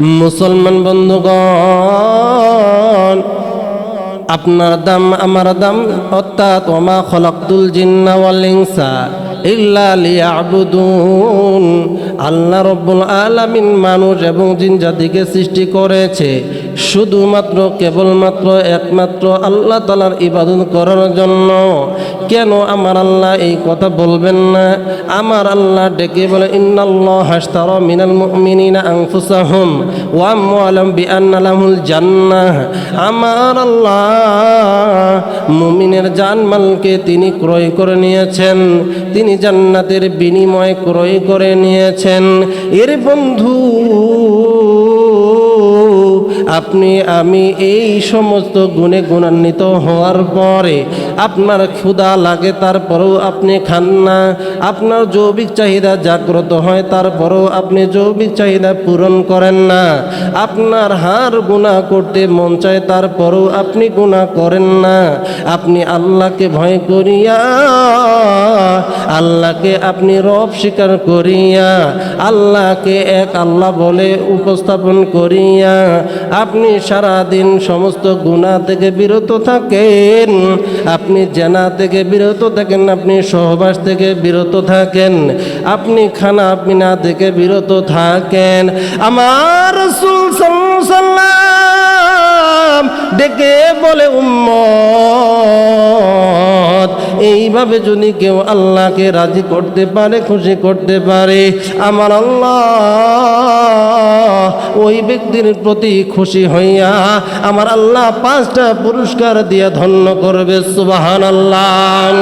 মুসলমান বন্ধুগণ, আপনার দাম, আমার দাম, অর্থাৎ ওমা খলাকুল জিন্নাওয়ালিংসা ওয়াল ইল্লা আল্লাহ রব্বুল আলামিন মানুষ এবং জিনজাতিকে সৃষ্টি করেছে। শুধুমাত্র, কেবলমাত্র একমাত্র আল্লাহ তালার ইবাদত করার জন্য। কেন আমার আল্লাহ এই কথা বলবেন না? আমার আল্লাহ ডেকে বলে, ইন্নাল্লাহ হাসতার মিনাল মুমিনিনা আনফুসাহুম ওয়া আমওয়ালাহুম বিআন্না লাহুল জান্নাহ। আমার আল্লাহ মুমিনের জানমালকে তিনি ক্রয় করে নিয়েছেন। তিনি জান্নাতের বিনিময় ক্রয় করে নিয়েছেন। এর বন্ধু আপনি, আমি এই সমস্ত গুণে গুণান্বিত হওয়ার পরে আপনার ক্ষুধা লাগে, তারপরেও আপনি খান না। আপনার জৈবিক চাহিদা জাগ্রত হয়, তারপরেও আপনি জৈবিক চাহিদা পূরণ করেন না। আপনার হার গুণা করতে মন চায়, তারপরেও আপনি গুণা করেন না। আপনি আল্লাহকে ভয় করিয়া, আল্লাহকে আপনি রব স্বীকার করিয়া, আল্লাহকে এক আল্লাহ বলে উপস্থাপন করিয়া আপনি সারাদিন সমস্ত গুণা থেকে বিরত থাকেন, আপনি জেনা থেকে বিরত থাকেন, আপনি সহবাস থেকে বিরত থাকেন, আপনি খানা পিনা থেকে বিরত থাকেন। আমার ডেকে বলে, উম্মত, এইভাবে যদি কেউ আল্লাহকে রাজি করতে পারে, খুশি করতে পারে, আমার আল্লাহ ওই ব্যক্তির প্রতি খুশি হইয়া আমার আল্লাহ পাঁচটা পুরস্কার দিয়ে ধন্য করবে সুবাহান আল্লাহ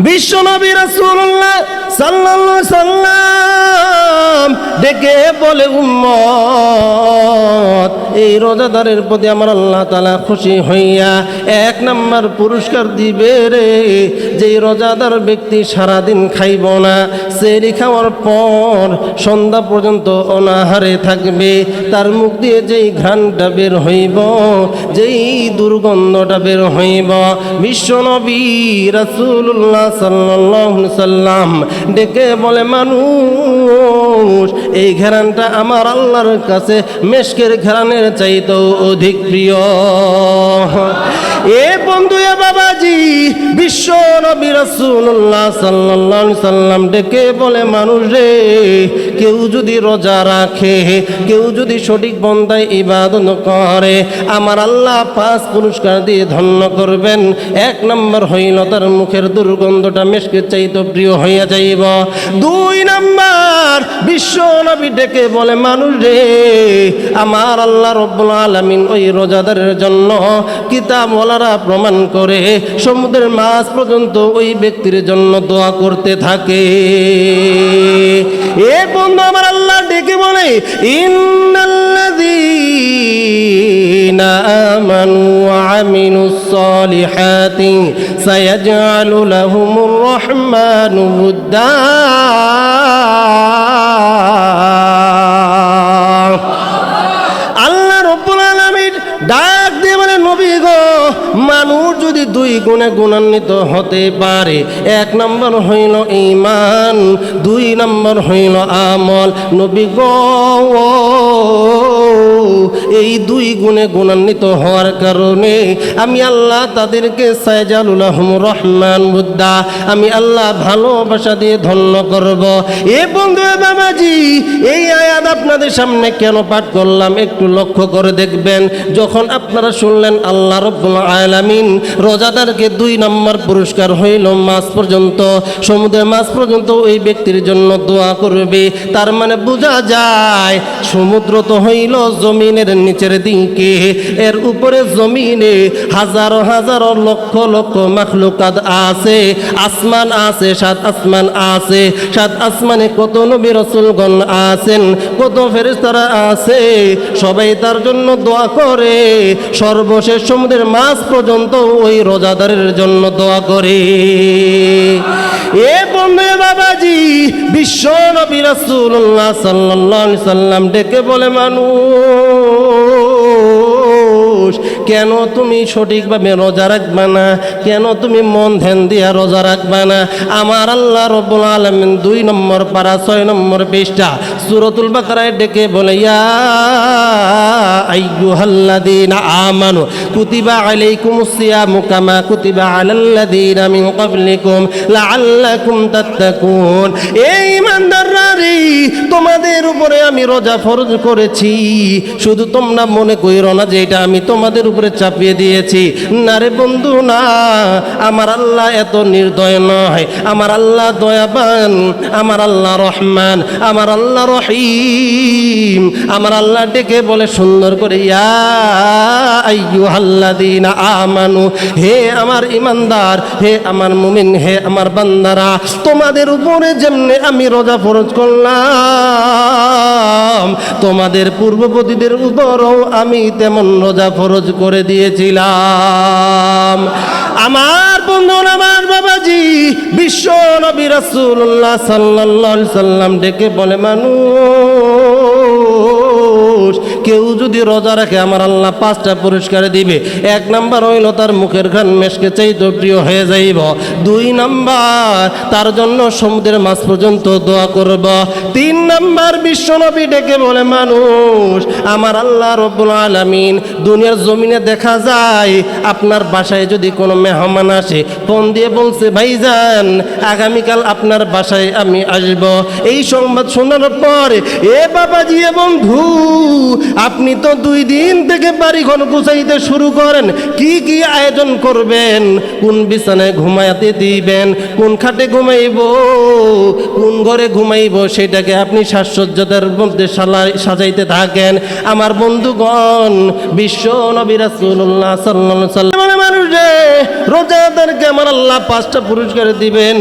বিশ্বনবী রাসূলুল্লাহ সাল্লাল্লাহু সাল্লাম ডেকে বলে, উম্মত, এই রোজাদারের প্রতি আমার আল্লাহ তাআলা খুশি হইয়া এক নাম্বার পুরস্কার দিবে রে। যে রোজাদার ব্যক্তি সারাদিন খাইব না সেরি খাওয়ার পর সন্ধ্যা পর্যন্ত অনাহারে থাকবে। তার মুখ দিয়ে যেই ঘ্রাণটা বের হইব, যেই দুর্গন্ধটা বের হইব, বিশ্বনবী রাসূলুল্লাহ সাল্লাল্লাহু সাল্লাম ডেকে বলে মানুষ এই ঘেরানটা আমার আল্লাহর কাছে মেশকের ঘেরানের চাইতেও অধিক প্রিয়। এ বন্ধু, এ বাবাজি, বিশ্ব নবী রাসূলুল্লাহ সাল্লাল্লাহু আলাইহি সাল্লাম ডেকে বলে, মানুষ রে, কেউ যদি রোজা রাখে, কেউ যদি সঠিক বন্দায় ইবাদত করে, আমার আল্লাহ পাঁচ পুরস্কার দিয়ে ধন্য করবেন। এক নম্বর হইল তার মুখের দুর্গন্ধটা মেশকে চাইতো প্রিয় হইয়া যাইব। দুই নম্বর, বিশ্ব নবী ডেকে বলে, মানুষ রে, আমার আল্লাহ রব্বুল আলামিন ওই রোজাদারের জন্য কিতাব ওলারা প্রমাণ করে সমুদ্রের মাছ পর্যন্ত ওই ব্যক্তির জন্য দোয়া করতে থাকে। এ বন্ধু আমার আল্লাহ ডেকে বলে, ইন্নাল্লাযীনা আমানু ওয়া আমিলুস দুই গুণে গুণান্বিত হতে পারে। এক নম্বর হইল ঈমান, দুই নম্বর হইল আমল। নবী গো, এই দুই গুণে গুণান্বিত হওয়ার কারণে আমি আল্লাহ তাদেরকে সাইজালুল্লাহম রহমান বুদ্ধা, আমি আল্লাহ ভালোবাসা দিয়ে ধন্য করব। এ বন্ধু বাবাজি, এই আয়াত আপনাদের সামনে কেন পাঠ করলাম একটু লক্ষ্য করে দেখবেন। যখন আপনারা শুনলেন আল্লাহ রব্বুল আলামিন রোজাদারকে দুই নম্বর পুরস্কার হইল মাস পর্যন্ত। সমুদ্রের মাস পর্যন্ত ওই ব্যক্তির জন্য দোয়া করবে। তার মানে বোঝা যায়, সমুদ্র তো হইল জমিনের নিচের দিকে। এর উপরে জমিনে হাজারো হাজারো লক্ষ লক্ষ মাখলুকাত আছে। আসমান আছে, সাত আসমান আছে। সাত আসমানে কত নবী রসুলগণ আছেন, কত ফেরেস্তারা আছে। সবাই তার জন্য দোয়া করে। সর্বশেষ সমুদ্রের মাস পর্যন্ত ওই রোজাদারের জন্য দোয়া করে। এ বন্ধু বাবাজি, বিশ্ব নবী রাসূলুল্লাহ সাল্লাল্লাহু আলাইহি সাল্লাম ডেকে বলে, মানুষ, কেন তুমি সঠিকভাবে রোজা রাখবা না? কেন তুমি মন ধ্যান দিয়া রোজা রাখবা না? আমার আল্লাহ রব্বুল আলমিন দুই নম্বর পারা ছয় নম্বর পৃষ্ঠা সুরতুল বাকারায় ডেকে বলে আমানু, কুতিবা আলাইকুমুস সিয়ামু কামা কুতিবা মিন ক্বাবলিকুম লাআল্লাকুম তাত্তাকুন। এই ইমানদাররা রে তোমাদের উপরে আমি রোজা ফরজ করেছি। শুধু তোমরা মনে কইরো না যে এটা আমি তোমাদের উপরে চাপিয়ে দিয়েছি। না রে বন্ধু, না। আমার আল্লাহ এত নির্দয় নয়। আমার আল্লাহ দয়াবান। আমার আল্লাহ রহমান। আমার আল্লাহ রহিম। আমার আল্লাহ ডেকে বলে, সুন্দর করে, ইয়া আমানু, হে আমার ইমানদার, হে আমার মুমিন, হে আমার বান্দারা, তোমাদের উপরে যেমনে আমি রোজা ফরজ করলাম, তোমাদের পূর্ববর্তীদের উপরও আমি তেমন রোজা ফরজ করে দিয়েছিলাম। আমার বন্ধু আমার বাবাজি বিশ্ব নবী রাসূলুল্লাহ সাল্লাল্লাহু আলাইহি সাল্লাম ডেকে বলে মানুষ কেউ যদি রোজা রাখে, আমার আল্লাহ পাঁচটা পুরস্কার দিবে। এক নাম্বার হইল তার মুখের ঘ্রাণ মেশকে চাইতে প্রিয় হয়ে যাইব। দুই নাম্বার, তার জন্য সমুদ্রের মাছ পর্যন্ত দোয়া করব। তিন নাম্বার, বিশ্বনবী ডেকে বলে, মানুষ, আমার আল্লাহ রব্বুল আলামিন, দুনিয়ার জমিনে দেখা যায়, আপনার বাসায় যদি কোনো মেহমান আসে, ফোন দিয়ে বলছে, ভাইজান, আগামীকাল আপনার বাসায় আমি আসব। এই সংবাদ শোনার পর, এ বাবাজি এ বন্ধু আপনি তো দুই দিন থেকে বাড়ি ঘর গুছাইতে শুরু করেন। কি কি আয়োজন করবেন? কোন বিছানায় ঘুমাইতে দিবেন? কোন খাটে ঘুমাইব? কোন ঘরে ঘুমাইব? সেটাকে আপনি সাজসজ্জাদের মধ্যে সাজাইতে থাকেন। আমার বন্ধুগণ, বিশ্ব নবী রাসূলুল্লাহ সাল্লাম রে রোজাদারকে আমার আল্লাহ পাঁচটা পুরস্কার দিবেন,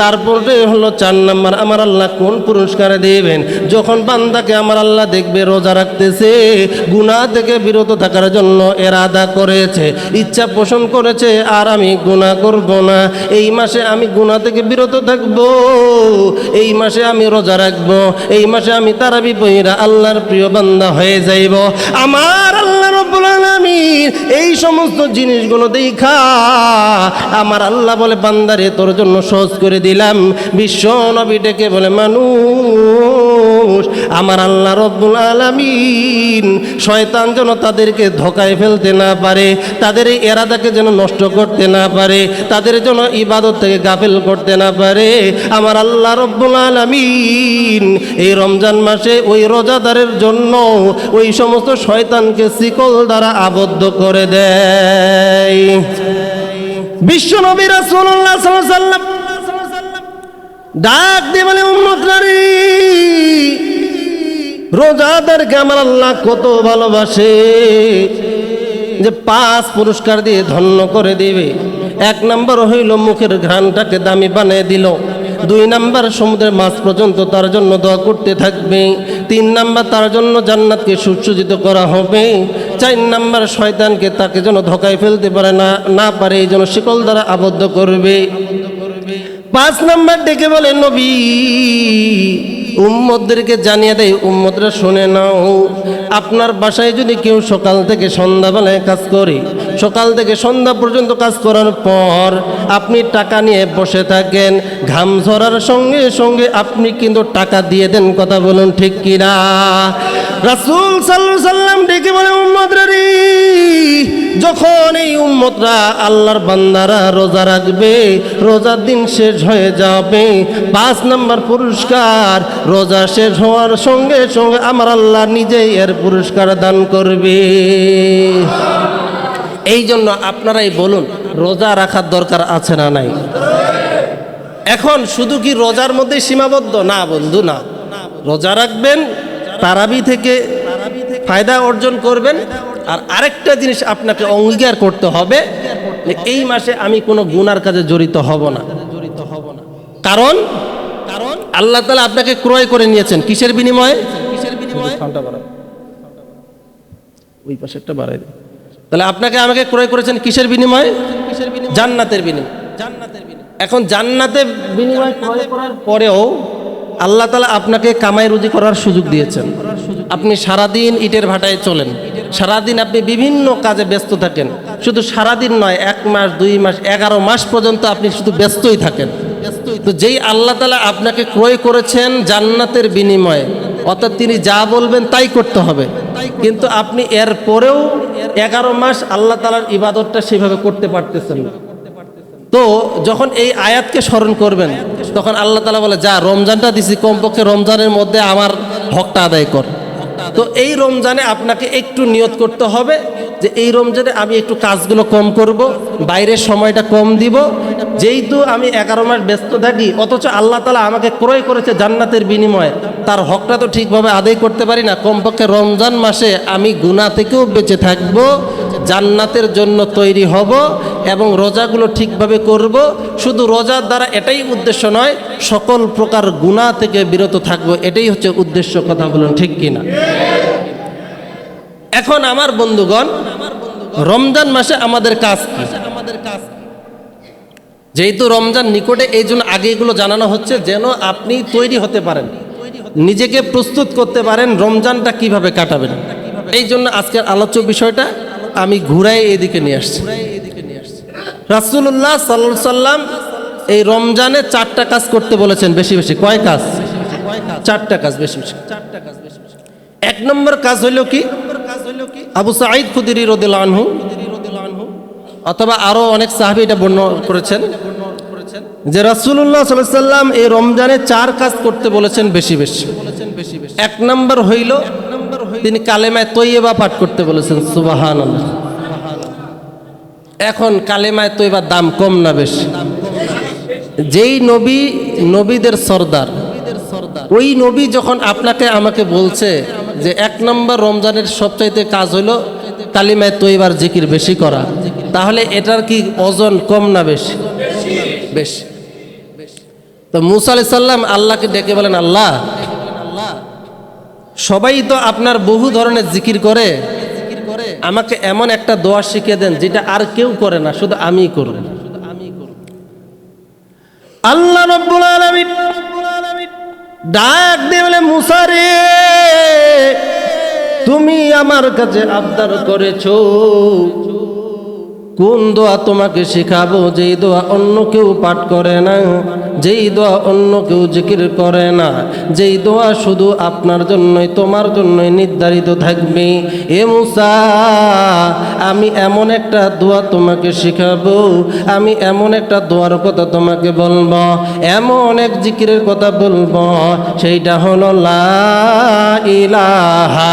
তারপরে হলো চার নাম্বার, আমার আল্লাহ কোন পুরস্কার দিবেন? যখন বান্দাকে আমার আল্লাহ দেখবে, রোজা রাখতেছে, গুনাহ থেকে বিরত থাকার জন্য এরাদা করেছে, ইচ্ছা পোষণ করেছে, আর আমি গুনাহ করব না। এই মাসে আমি গুনাহ থেকে বিরত থাকব, এই মাসে আমি রোজা রাখব, এই মাসে আমি তারাবি বইরা আল্লাহর প্রিয় বান্দা হয়ে যাইব। আমার আল্লাহ রব্বুল আলামিন এই সমস্ত জিনিসগুলো দেখা আমার আল্লাহ বলে, বান্দারে, তোর জন্য সহজ করে দিলাম। বিশ্ব নবী ডেকে বলে, মানুষ, আমার আল্লাহ রব্বুল আলামিন শয়তান যেন তাদেরকে ধোকায় ফেলতে না পারে, তাদের এই এরাদাকে যেন নষ্ট করতে না পারে, তাদের যেন ইবাদত থেকে গাফেল করতে না পারে। আমার আল্লাহ রব্বুল আলামিন এই রমজান মাসে ওই রোজাদারের জন্য ওই সমস্ত শয়তানকে শিকল দ্বারা আবদ্ধ করে দেয়। বিশ্ব নবী রাসূলুল্লাহ সাল্লাল্লাহু ডাক দিয়ে বলে, উম্মত নারী রোজাদারকে আমার আল্লাহ কত ভালোবাসে যে পাঁচ পুরস্কার দিয়ে ধন্য করে দিবে। এক নম্বর হইল মুখের ঘ্রাণটাকে দামি বানিয়ে দিল। দুই নাম্বার সমুদ্রের মাছ পর্যন্ত তার জন্য দোয়া করতে থাকবে। তিন নাম্বার তার জন্য জান্নাতকে সুসজ্জিত করা হবে। চার নাম্বার শয়তানকে তাকে যেন ধোকায় ফেলতে পারে না না পারে, এই জন্য শিকল দ্বারা আবদ্ধ করবে। পাঁচ নাম্বার ডেকে বলে, নবী উম্মদদেরকে জানিয়ে দেয় উম্মদরা শুনে নাও, আপনার বাসায় যদি কেউ সকাল থেকে সন্ধ্যাবেলায় কাজ করে, সকাল থেকে সন্ধ্যা পর্যন্ত কাজ করার পর আপনি টাকা নিয়ে বসে থাকেন, ঘাম ঝরার সঙ্গে সঙ্গে আপনি কিন্তু টাকা দিয়ে দেন, কথা বলুন ঠিক কিনা? রাসূল সাল্লাম যখন এই উম্মতরা আল্লাহর বান্দারা রোজা রাখবে, রোজার দিন শেষ হয়ে যাবে, পাঁচ নম্বর পুরস্কার রোজা শেষ হওয়ার সঙ্গে সঙ্গে আমার আল্লাহ নিজেই এর পুরস্কার দান করবে। এই জন্য আপনারাই বলুন, রোজা রাখার দরকার আছে না নাই? এখন শুধু কি রোজার মধ্যে সীমাবদ্ধ? না বন্ধু, না। রোজা রাখবেন, তারাবি থেকে ফায়দা অর্জন করবেন। আর আরেকটা জিনিস আপনাকে অঙ্গীকার করতে হবে যে এই মাসে আমি কোনো গুনার কাজে জড়িত হব না। জড়িত হব না কারণ কারণ আল্লাহ তালা আপনাকে ক্রয় করে নিয়েছেন। কিসের বিনিময়ে? কিসের বিনিময়ে ওই পাশে একটা বাড়াই। তাহলে আপনাকে আমাকে ক্রয় করেছেন কিসের বিনিময়ে? কিসের বিনিময়ে জান্নাতের বিনিময়ে। জান্নাতের বিনিময়ে এখন জান্নাতে বিনিময় ক্রয় করার পরেও আল্লাহ তালা আপনাকে কামাই রুজি করার সুযোগ দিয়েছেন। আপনি সারাদিন ইটের ভাটায় চলেন। সারাদিন আপনি বিভিন্ন কাজে ব্যস্ত থাকেন। শুধু সারাদিন নয়, এক মাস, দুই মাস, এগারো মাস পর্যন্ত আপনি শুধু ব্যস্তই থাকেন। তো যেই আল্লাহ তালা আপনাকে ক্রয় করেছেন জান্নাতের বিনিময়ে, অর্থাৎ তিনি যা বলবেন তাই করতে হবে। কিন্তু আপনি এর পরেও এগারো মাস আল্লাহ তালার ইবাদতটা সেভাবে করতে পারতেছেন না। তো যখন এই আয়াতকে স্মরণ করবেন, তখন আল্লাহ তালা বলে, যা, রমজানটা দিছি, কমপক্ষে রমজানের মধ্যে আমার হকটা আদায় কর। তো এই রমজানে আপনাকে একটু নিয়ত করতে হবে যে এই রমজানে আমি একটু কাজগুলো কম করব, বাইরের সময়টা কম দিব। যেহেতু আমি এগারো মাস ব্যস্ত থাকি, অথচ আল্লাহ তালা আমাকে ক্রয় করেছে জান্নাতের বিনিময়ে। তার হকটা তো ঠিকভাবে আদায় করতে পারি না। কমপক্ষে রমজান মাসে আমি গুণা থেকেও বেঁচে থাকব। জান্নাতের জন্য তৈরি হব এবং রোজাগুলো ঠিকভাবে করব। শুধু রোজার দ্বারা এটাই উদ্দেশ্য নয়, সকল প্রকার গুণা থেকে বিরত থাকব। এটাই হচ্ছে উদ্দেশ্য কথা বলুন, ঠিক কিনা? এখন আমার বন্ধুগণ, রমজান মাসে আমাদের কাজ কি? যেহেতু রমজান নিকটে এই জন্য আগে এগুলো জানানো হচ্ছে, যেন আপনি তৈরি হতে পারেন। নিজেকে প্রস্তুত করতে পারেন রমজানটা কীভাবে কাটাবেন। এই জন্য আজকের আলোচ্য বিষয়টা আমি ঘুরাই এদিকে নিয়ে আসছি। রাসুল্লাহ সাল্লা সাল্লাম এই রমজানে চারটা কাজ করতে বলেছেন, বেশি বেশি। কয় কাজ? চারটা কাজ, বেশি বেশি। চারটা কাজ এক নম্বর কাজ হইল কি? আবু সাঈদ খুদিরি রদিল আনহু অথবা আরও অনেক সাহাবি এটা বর্ণনা করেছেন যে রাসুল্লাহ সাল্লাম এই রমজানে চার কাজ করতে বলেছেন, বেশি বেশি। এক নম্বর হইল তিনি কালেমায় তৈয়বা পাঠ করতে বলেছেন সুবাহান এখন কালেমায় তৈবার দাম কম না বেশি? যেই নবী, নবীদের সর্দার, ওই নবী যখন আপনাকে, আমাকে বলছে যে এক নম্বর রমজানের সবচাইতে কাজ হলো কালিমায় তৈবার জিকির বেশি করা, তাহলে এটার কি ওজন কম না বেশি? বেশি। তো মুসা আলি সাল্লাম আল্লাহকে ডেকে বলেন, আল্লাহ সবাই তো আপনার বহু ধরনের জিকির করে। আমাকে এমন একটা দোয়া শিখিয়ে দেন যেটা আর কেউ করে না, শুধু আমিই করব। আল্লাহ রব্বুল আলামিন ডাক দিয়ে বলে মুসারে তুমি আমার কাছে আবদার করেছ। কোন দোয়া তোমাকে শেখাবো? যেই দোয়া অন্য কেউ পাঠ করে না, যেই দোয়া অন্য কেউ জিকির করে না, যেই দোয়া শুধু আপনার জন্যই, তোমার জন্যই নির্ধারিত থাকবে। এ মুসা, আমি এমন একটা দোয়া তোমাকে শেখাবো, আমি এমন একটা দোয়ার কথা তোমাকে বলব, এমন এক জিকিরের কথা বলব, সেইটা হলো লা ইলাহা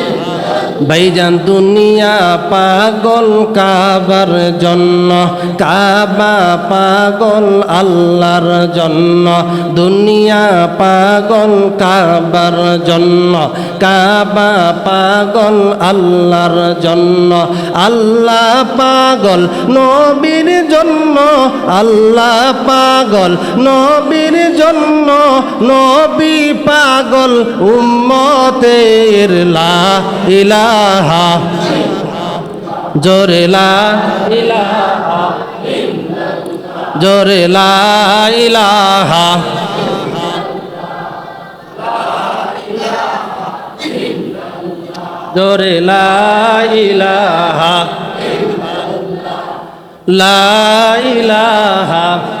ভাইজান দুনিয়া পাগল, কাবার জন্য, কাবা পাগল আল্লাহর জন্য। দুনিয়া পাগল, কাবার জন্য, কাবা পাগল আল্লাহর জন্য। আল্লাহ পাগল নবীর জন্য, আল্লাহ পাগল নবীর জন্য। নবী পাগল উম্মতের লা ইলাহা জোরে লা ইলাহা জোরে লা জোরে লা ইলাহা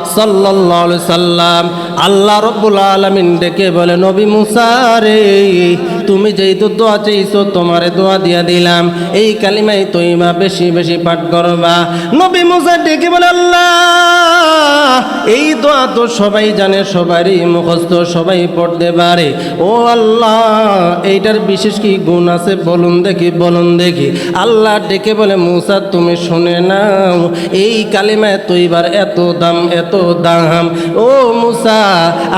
সাল্লাল্লাহু আলাইহি সাল্লাম, আল্লাহ রব্বুল আলামিন ডেকে বলে, নবী মুসা রে, তুমি যেই তো দোয়া চাইছো তোমারে দোয়া দিয়া দিলাম। এই কালিমাই তৈমা বেশি বেশি পাঠ করবা। নবী মুসা ডেকে বলে, আল্লাহ, এই দোয়া তো সবাই জানে, সবারই মুখস্থ, সবাই পড়তে পারে। ও আল্লাহ, এইটার বিশেষ কি গুণ আছে? বলুন দেখি বলুন দেখি। আল্লাহ ডেকে বলে, মুসা, তুমি শুনে নাও, এই কালিমায় তৈবার এত দাম, এত দাম। ও মুসা,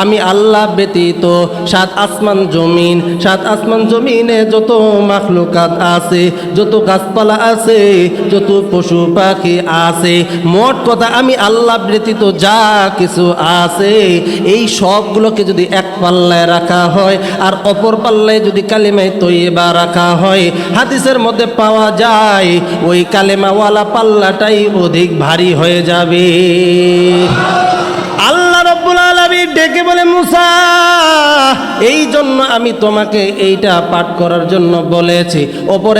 আমি আল্লাহ ব্যতীত সাত আসমান জমিন, সাত আসমান জমিনে যত মাখলুকাত আছে, যত গাছপালা আছে, যত পশু পাখি আছে, মোট কথা আমি আল্লাহ ব্যতীত যা কিছু আছে, এই সবগুলোকে যদি এক পাল্লায় রাখা হয়, আর অপর পাল্লায় যদি কালেমায় তৈবা রাখা হয়, হাদিসের মধ্যে পাওয়া যায়, ওই কালেমাওয়ালা পাল্লাটাই অধিক ভারী হয়ে যাবে। আলামিন ডেকে বলে, মুসা, এই জন্য আমি তোমাকে এইটা পাঠ করার জন্য বলেছি।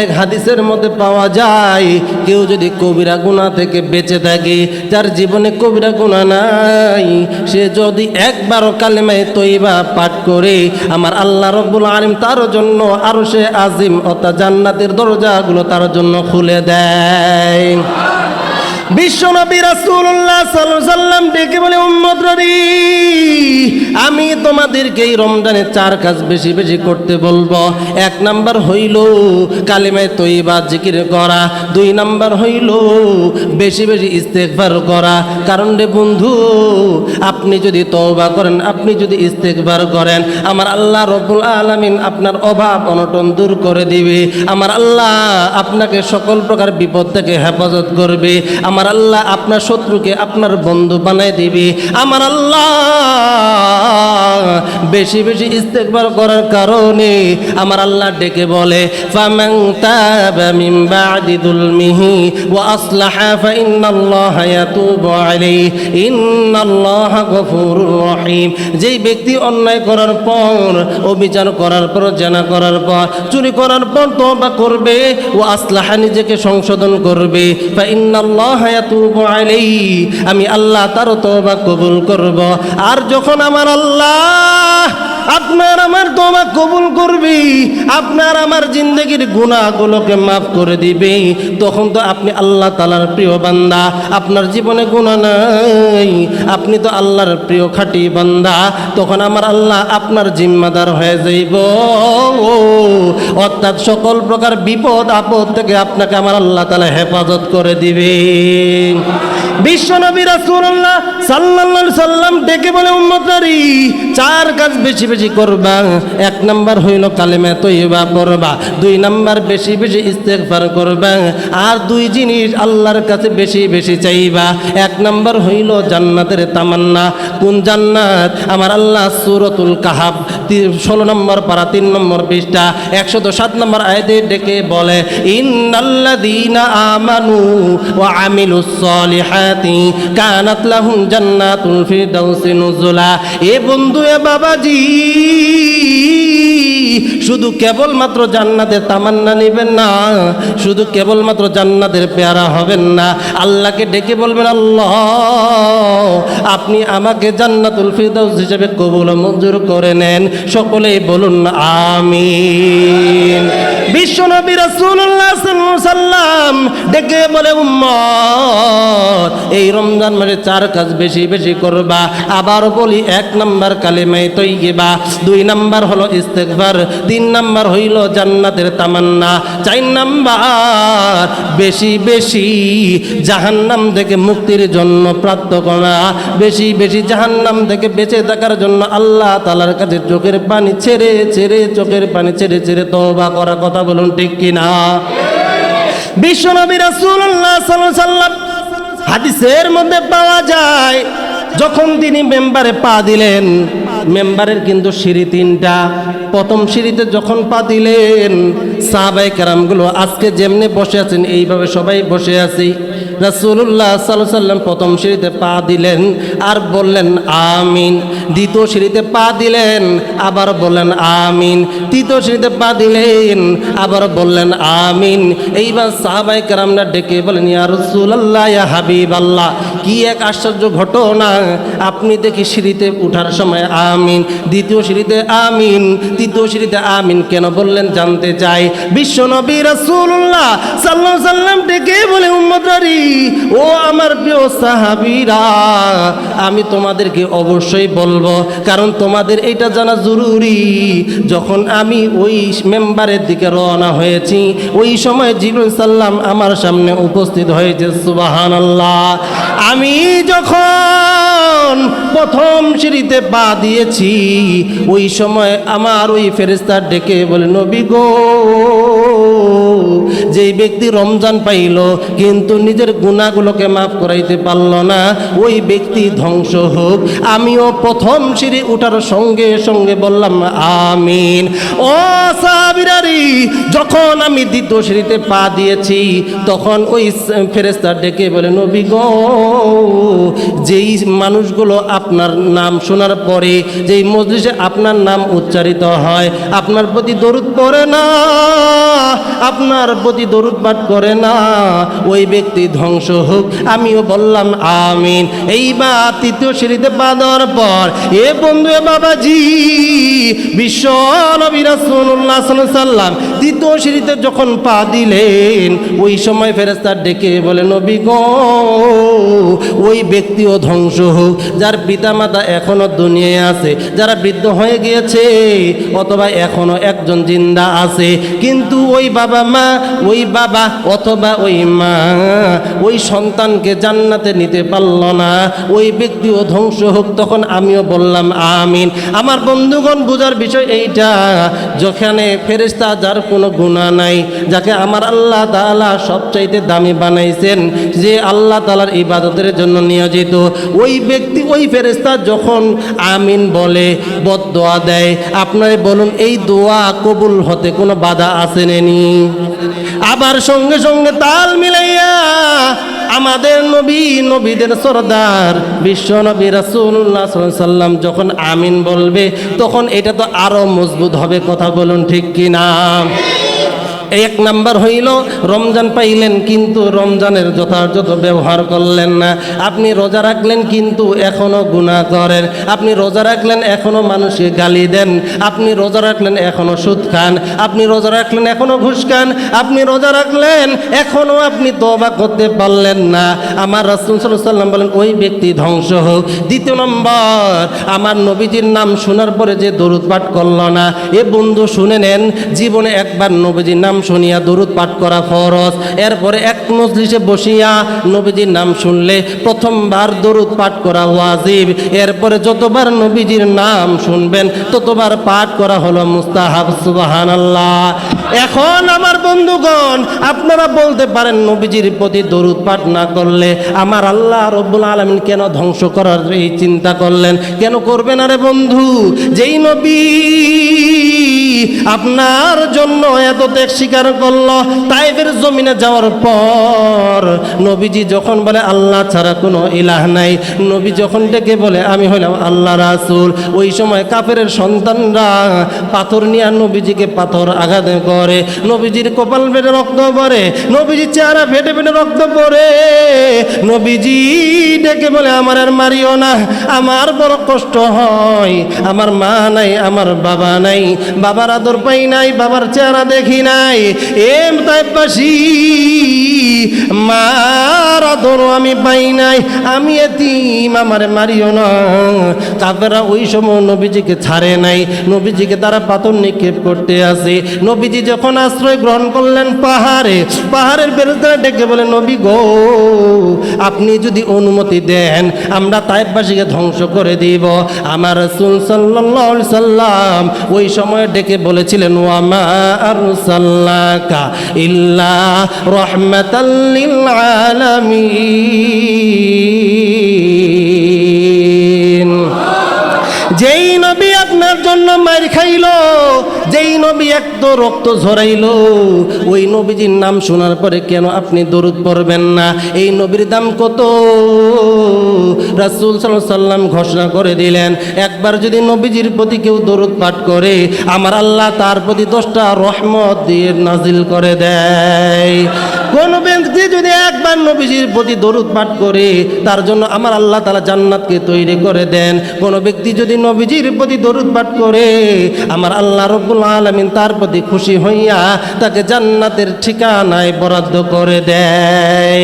এক হাদিসের মধ্যে পাওয়া যায়, কেউ যদি কবিরা গুণা থেকে বেঁচে থাকে তার জীবনে কবিরা গুণা নাই, সে যদি একবারও কালেমায় তৈবা পাঠ করে, আমার আল্লাহ রব্বুল আলিম তার জন্য আরও সে আজিম অর্থাৎ জান্নাতের দরজাগুলো তার জন্য খুলে দেয়। বিশ্বনবী রাসূলুল্লাহ সাল্লাল্লাহু ডেকে বলে, উম্মত আমি তোমাদেরকে এই রমজানে চার কাজ বেশি বেশি করতে বলব। এক নাম্বার হইল কালিমায় তৈবা জিকির করা, দুই নাম্বার হইল বেশি বেশি ইস্তেকবার করা। কারণ রে বন্ধু, আপনি যদি তওবা করেন, আপনি যদি ইস্তেকবার করেন, আমার আল্লাহ রব্বুল আলামিন আপনার অভাব অনটন দূর করে দিবে। আমার আল্লাহ আপনাকে সকল প্রকার বিপদ থেকে হেফাজত করবে। আমার আল্লাহ আপনার শত্রুকে আপনার বন্ধু বানায় দিবে। আমার আল্লাহ বেশি বেশি ইস্তেকবার করার কারণে আমার আল্লাহ ডেকে বলে ইন্নাল্লাহা রহিম। যেই ব্যক্তি অন্যায় করার পর অবিচার করার পর, জেনা করার পর, চুরি করার পর তওবা করবে ও আসলাহা নিজেকে সংশোধন করবে ইয়াতুবু আলাইহি আমি আল্লাহ তার তওবা কবুল করব। আর যখন আমার আল্লাহ আপনার আমার তোমা কবুল করবি, আপনার আমার জিন্দগির গুণাগুলোকে মাফ করে দিবে। তখন তো আপনি আল্লাহ তালার প্রিয় বান্দা, আপনার জীবনে গুণা নাই, আপনি তো আল্লাহর প্রিয় খাঁটি বান্দা। তখন আমার আল্লাহ আপনার জিম্মাদার হয়ে যাইব। অর্থাৎ সকল প্রকার বিপদ আপদ থেকে আপনাকে আমার আল্লাহ তালা হেফাজত করে দিবে বিশ্বনবী রাসূলুল্লাহ সাল্লাল্লাহু সাল্লাম ডেকে বলে উম্মতারি চার কাজ বেশি বেশি করবা। এক নাম্বার হইল কালেমা তৈবা পড়বা। দুই নাম্বার বেশি বেশি ইস্তেগফার করবা। আর দুই জিনিস আল্লাহর কাছে বেশি বেশি চাইবা। এক নাম্বার হইল জান্নাতের তামান্না। কোন জান্নাত? আমার আল্লাহ সূরাতুল কাহাব ষোলো নম্বর পারা, তিন নম্বর পৃষ্ঠা একশো সাত নম্বর আয়তে ডেকে বলে, ইন্নাল্লাযীনা আমানু ওয়া আমিলুস সলিহাতি জান্নাতুল ফিরদাউসি নুজুলা। এ বন্ধু এ বাবাজি শুধু কেবলমাত্র জান্নাতের তামান্না নেবেন না, শুধু কেবলমাত্র জান্নাতের পেয়ারা হবেন না। আল্লাহকে ডেকে বলবেন, আল্লাহ, আপনি আমাকে জান্নাতুল ফিরদাউস হিসেবে কবুল মঞ্জুর করে নেন। সকলেই বলুন, আমিন। বিশ্বনবী রাসূলুল্লাহ সাল্লাল্লাহু আলাইহি সাল্লাম ডেকে বলে, উম্মত, এই রমজান মাসে চার কাজ বেশি বেশি করবা। আবার বলি, এক নাম্বার কালেমায়ে তৈয়বা, দুই নাম্বার হলো ইস্তেগফার তিন নাম্বার হইল জান্নাতের তামান্না, চার নাম্বার বেশি বেশি জাহান্নাম থেকে মুক্তির জন্য প্রার্থনা, বেশি বেশি জাহান্নাম থেকে বেঁচে থাকার জন্য আল্লাহ তালার কাছে চোখের পানি ছেড়ে ছেড়ে, চোখের পানি ছেড়ে ছেড়ে তওবা করার কথা বলুন ঠিক কিনা? বিশ্বনবী আলাইহি সাল্লাম হাদিসের মধ্যে পাওয়া যায় যখন তিনি মেম্বারে পা দিলেন, মেম্বারের কিন্তু সিঁড়ি তিনটা। প্রথম সিঁড়িতে যখন পা দিলেন সাহাবাই কারামগুলো আজকে যেমনি বসে আছেন, এইভাবে সবাই বসে আছি। রাসূলুল্লাহ সাল্লাল্লাহু আলাইহি সাল্লাম প্রথম সিঁড়িতে পা দিলেন আর বললেন, আমিন। দ্বিতীয় সিঁড়িতে পা দিলেন, আবার বললেন, আমিন। তৃতীয় সিঁড়িতে পা দিলেন, আবার বললেন, আমিন। এইবার সাহাবাই কারামরা ডেকে বলেন, ইয়া রাসূলুল্লাহ, ইয়া হাবিব আল্লাহ কি এক আশ্চর্য ঘটনা? আপনি দেখি সিঁড়িতে উঠার সময় আমিন, দ্বিতীয় সিঁড়িতে আমিন, তৃতীয় সিঁড়িতে আমিন কেন বললেন জানতে চাই। বিশ্ব নবী রাসূলুল্লাহ সাল্লাল্লাহু আলাইহি সাল্লাম ডেকে বলে উম্মতারি ও আমার প্রিয় সাহাবীরা, আমি তোমাদেরকে অবশ্যই বলব, কারণ তোমাদের এটা জানা জরুরি। যখন আমি ওই মেম্বারের দিকে রওনা হয়েছি, ওই সময় জিবরুল সাল্লাম আমার সামনে উপস্থিত হয়েছে সুবাহান আল্লাহ আমি যখন প্রথম সিঁড়িতে পা দিয়েছি, ওই সময় আমার ওই ফেরেস্তার ডেকে বলে, নবী গো, যেই ব্যক্তি রমজান পাইল, কিন্তু নিজের গুণাগুলোকে মাফ করাইতে পারল না, ওই ব্যক্তি ধ্বংস হোক। আমিও প্রথম সিঁড়ি উঠার সঙ্গে সঙ্গে বললাম, আমিন। ও সাবিরারি যখন আমি দ্বিতীয় সিঁড়িতে পা দিয়েছি, তখন ওই ফেরেস্তার ডেকে বলে, নবী গো যেই মানুষগুলো আপনার নাম শোনার পরে, যেই মজলিসে আপনার নাম উচ্চারিত হয়, আপনার প্রতি দরুদ পড়ে না, আপনার প্রতি দরুদ পাঠ করে না, ওই ব্যক্তি ধ্বংস হোক, আমিও বললাম আমিন। এইবার তৃতীয় সিঁড়িতে পা দেওয়ার পর, এ বন্ধু বাবাজি, বিশ্ব সাল্লাম তৃতীয় সিঁড়িতে যখন পা দিলেন, ওই সময় ফেরেস্তার ডেকে বলে, নবী গো ওই ব্যক্তিও ধ্বংস হোক। যার পিতামাতা এখনও দুনিয়ায় আছে, যারা বৃদ্ধ হয়ে গিয়েছে, অথবা এখনও একজন জিন্দা আছে, কিন্তু ওই বাবা মা, ওই বাবা অথবা ওই মা, ওই সন্তানকে জান্নাতে নিতে পারল না। ওই ব্যক্তিও ধ্বংস হোক, তখন আমিও বললাম, আমিন। আমার বন্ধুগণ, বোঝার বিষয় এইটা, যেখানে ফেরেস্তা যার কোনো গুণা নাই, যাকে আমার আল্লাহ তাআলা সবচাইতে দামি বানাইছেন, যে আল্লাহ তালার ইবাদতের জন্য নিয়োজিত। ওই ব্যক্তি, ওই ফেরেস্তা যখন আমিন বলে বদোয়া দেয়, আপনারা বলুন, এই দোয়া কবুল হতে কোনো বাধা আছে নেনি আবার সঙ্গে সঙ্গে তাল মিলাইয়া আমাদের নবী, নবীদের সরদার, বিশ্ব নবী আলাইহি সাল্লাম যখন আমিন বলবে, তখন এটা তো আরও মজবুত হবে, কথা বলুন ঠিক কি না এক নাম্বার হইল, রমজান পাইলেন কিন্তু রমজানের যথাযথ ব্যবহার করলেন না। আপনি রোজা রাখলেন কিন্তু এখনও গুণা করেন। আপনি রোজা রাখলেন, এখনও মানুষকে গালি দেন। আপনি রোজা রাখলেন, এখনও সুদ খান। আপনি রোজা রাখলেন, এখনও ঘুষ খান। আপনি রোজা রাখলেন, এখনও আপনি তবা করতে পারলেন না। আমার রাসূল সাল্লাম বলেন, ওই ব্যক্তি ধ্বংস হোক। দ্বিতীয় নম্বর, আমার নবীজির নাম শোনার পরে যে দরুদ পাঠ করল না, এ বন্ধু শুনে নেন, জীবনে একবার নবীজির নাম শুনিয়া, দরুদ পাঠ করা ফরজ। এরপরে এক মজলিসে বসিয়া নবীজির নাম শুনলে প্রথমবার দরুদ পাঠ করা ওয়াজিব। এরপরে যতবার নবীজির নাম শুনবেন, ততবার পাঠ করা হলো মুস্তাহাব, সুবহানাল্লাহ। এখন আমার বন্ধুগণ, আপনারা বলতে পারেন নবীজির প্রতি দরুদ পাঠ না করলে আমার আল্লাহ রব্বুল আলমিন কেন ধ্বংস করার এই চিন্তা করলেন? কেন করবেন আরে বন্ধু? যেই নবী আপনার জন্য এত ত্যাগ স্বীকার করল। তাইফের জমিনে যাওয়ার পর নবীজি যখন বলে, আল্লাহ ছাড়া কোনো ইলাহ নাই। নবী যখন ডেকে বলে, আমি হইলাম আল্লাহ রাসুল। ওই সময় কাফের সন্তানরা পাথর নিয়ে নবীজিকে পাথর আঘাত করে। নবীজির কপাল ফেটে রক্ত পড়ে, নবীজির চেহারা ফেটে ফেটে রক্ত পড়ে। নবীজি ডেকে বলে, আমার আর মারিও না, আমার বড় কষ্ট হয়, আমার মা নাই, আমার বাবা নাই। বাবার আদর পাই নাই, বাবার চেহারা দেখি নাই। এম তাইপাসি মার আদরও আমি পাই নাই। আমি এতিম, আমার মারিও না। কাফেরা ওই সময় নবীজিকে ছাড়ে নাই। নবীজিকে তারা পাথর নিক্ষেপ করতে আসে। নবীজি যখন আশ্রয় গ্রহণ করলেন পাহাড়ে, পাহাড়ের বেরোতে ডেকে বলে, নবী গো, আপনি যদি অনুমতি দেন, আমরা তাইবাসীকে ধ্বংস করে দিব। আমার রসুল সাল্লাম ওই সময় ডেকে বলেছিলেন ওয়ামা আরসাল্লাকা ইল্লা রহমাতাল্লিল আলামিন। যেই নবী আপনার জন্য মার খাইলো, যেই নবী এক তো রক্ত ঝরাইলো। ওই নবীজির নাম শোনার পরে কেন আপনি দরুদ পড়বেন না? এই নবীর দাম কত? রাসূল সাল্লাম ঘোষণা করে দিলেন, একবার যদি নবীজির প্রতি কেউ দরুদ পাঠ করে, আমার আল্লাহ তার প্রতি দশটা রহমত দিয়ে নাজিল করে দেয়। একবার নবীজির প্রতি দরুদ পাঠ করে তার জন্য আমার আল্লাহ তালা জান্নাতকে তৈরি করে দেন। কোন ব্যক্তি যদি নবীজির প্রতি দরুদ পাঠ করে, আমার আল্লাহ রব্বুল আলমিন তার প্রতি খুশি হইয়া তাকে জান্নাতের ঠিকানায় বরাদ্দ করে দেয়।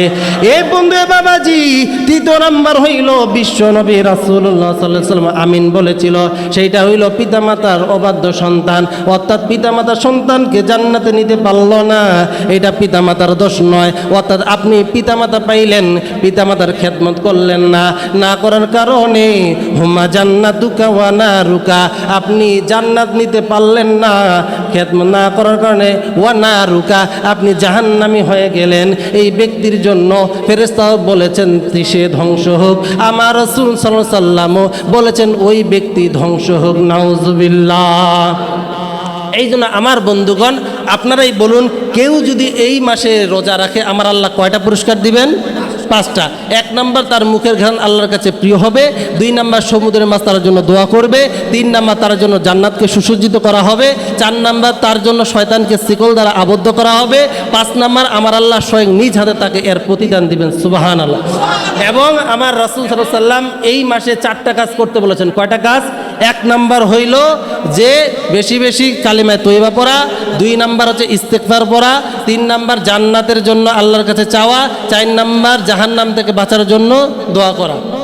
এ বন্ধু বাবাজি, তৃতীয় নাম্বার হইল বিশ্ব নবী রাসূলুল্লাহ সাল্লাহ সাল্লাম আমিন বলেছিল, সেইটা হইল পিতামাতার অবাধ্য সন্তান। অর্থাৎ পিতামাতার সন্তানকে জান্নাতে নিতে পারল না, এটা পিতামাতার দোষ নয়। অর্থাৎ আপনি পিতামাতা পাইলেন, পিতামাতার খেদমত করলেন না। না করার কারণে হুমা জান্নাতুকা ওয়া নারুকা, আপনি জান্নাত নিতে পারলেন না। খেদমত না করার কারণে, ওয়া নারুকা, আপনি জাহান্নামি হয়ে গেলেন। এই ব্যক্তির জন্য ফেরেস্তাও বলেছেন, সে ধ্বংস হোক। আমার রসুল সাল্লামও বলেছেন, ওই ব্যক্তি ধ্বংস হোক, নাউজুবিল্লাহ। এই জন্য আমার বন্ধুগণ আপনারাই বলুন, কেউ যদি এই মাসে রোজা রাখে, আমার আল্লাহ কয়টা পুরস্কার দিবেন? পাঁচটা। এক নাম্বার তার মুখের ঘ্রাণ আল্লাহর কাছে প্রিয় হবে, দুই নাম্বার সমুদ্রের মাছ তার জন্য দোয়া করবে, তিন নাম্বার তার জন্য জান্নাতকে সুসজ্জিত করা হবে, চার নাম্বার তার জন্য শয়তানকে শিকল দ্বারা আবদ্ধ করা হবে, পাঁচ নাম্বার আমার আল্লাহ স্বয়ং নিজ হাতে তাকে এর প্রতিদান দিবেন সুবাহান আল্লাহ এবং আমার রাসুল সাল্লাম এই মাসে চারটা কাজ করতে বলেছেন। কয়টা কাজ? এক নাম্বার হইল যে বেশি বেশি কালিমায় তৈবা পড়া, দুই নাম্বার হচ্ছে ইস্তেকফার পড়া, তিন নাম্বার জান্নাতের জন্য আল্লাহর কাছে চাওয়া, চার নাম্বার জাহান্নাম থেকে বাঁচার জন্য দোয়া করা।